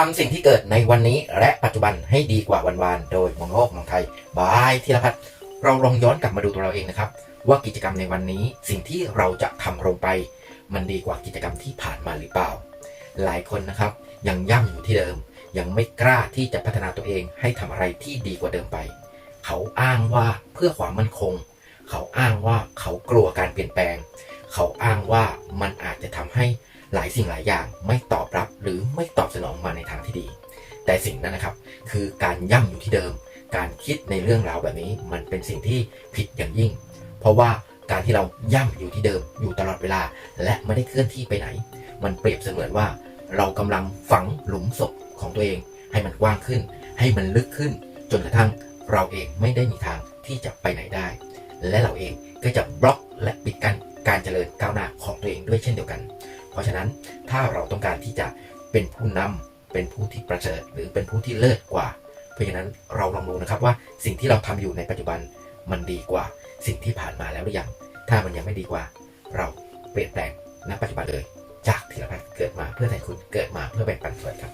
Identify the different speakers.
Speaker 1: ทำสิ่งที่เกิดในวันนี้และปัจจุบันให้ดีกว่าวันวานโดยมองโลกมองไทยบายธีรพัฒน์เราลองย้อนกลับมาดูตัวเราเองนะครับ ว่ากิจกรรมในวันนี้สิ่งที่เราจะทำลงไป มันดีกว่ากิจกรรมที่ผ่านมาหรือเปล่า หลายคนนะครับยังย่ำอยู่ที่เดิม ยังไม่กล้าที่จะพัฒนาตัวเองให้ทำอะไรที่ดีกว่าเดิมไป เขาอ้างว่าเพื่อความมั่นคง เขาอ้างว่าเขากลัวการเปลี่ยนแปลง เขาอ้างว่ามันอาจจะทำให้หลายสิ่งหลายอย่างไม่ตอบรับหรือไม่ สนองมาในทางที่ดี แต่สิ่งนั้นนะครับ คือการย่ำอยู่ที่เดิม การคิดในเรื่องราวแบบนี้ มันเป็นสิ่งที่ผิดอย่างยิ่ง เพราะว่าการที่เราย่ำอยู่ที่เดิมอยู่ตลอดเวลา และไม่ได้เคลื่อนที่ไปไหน มันเปรียบเสมือนว่า เรากำลังฝังหลุมศพของตัวเอง ให้มันกว้างขึ้น ให้มันลึกขึ้น จนกระทั่งเราเองไม่ได้มีทางที่จะไปไหนได้ และเราเองก็จะบล็อกและปิดกั้นการเจริญก้าวหน้าของตัวเองด้วยเช่นเดียวกัน เพราะฉะนั้นถ้าเราต้องการที่จะเป็นผู้นำเป็นผู้ที่ประเสริฐหรือเป็นผู้ที่เลิศกว่า เพราะฉะนั้นเราลองดูนะครับว่าสิ่งที่เราทำอยู่ในปัจจุบันมันดีกว่าสิ่งที่ผ่านมาแล้วหรือยังถ้ามันยังไม่ดีกว่า เราเปลี่ยนแปลงณปัจจุบันเลย จากธีรพัฒน์เกิดมาเพื่อไทยคุณเกิดมาเพื่อแบ่งปันส่วนครับ